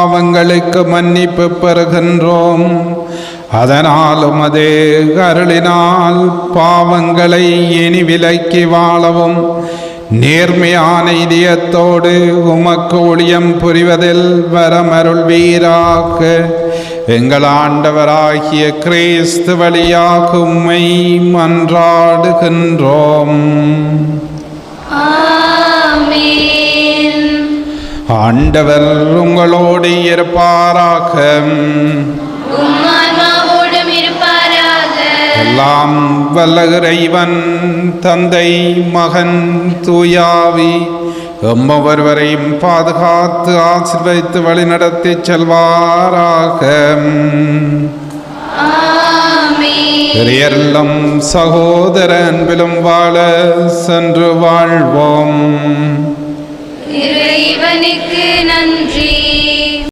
பாவங்களுக்கு மன்னிப்பு பெறுகின்றோம். அதனாலும் அதே அருளினால் பாவங்களை இனி விலக்கி வாழவும். நேர்மையான இதயத்தோடு உமக்கு ஒளியம் புரிவதில் வரமருள் வீராக. எங்கள் ஆண்டவராகிய கிறிஸ்து வழியாக உம்மை மன்றாடுகின்றோம். ஆண்டவர் உங்களோடு இருப்பாராக. எல்லாம் வல்ல இறைவன் தந்தை மகன் தூயாவி எம்மொருவரையும் பாதுகாத்து ஆசிர்வதித்து வழிநடத்தி செல்வாராக. பெரியல்லம் சகோதர அன்பிலும் வாழ சென்று வாழ்வோம். இறைவனுக்கு நன்றி.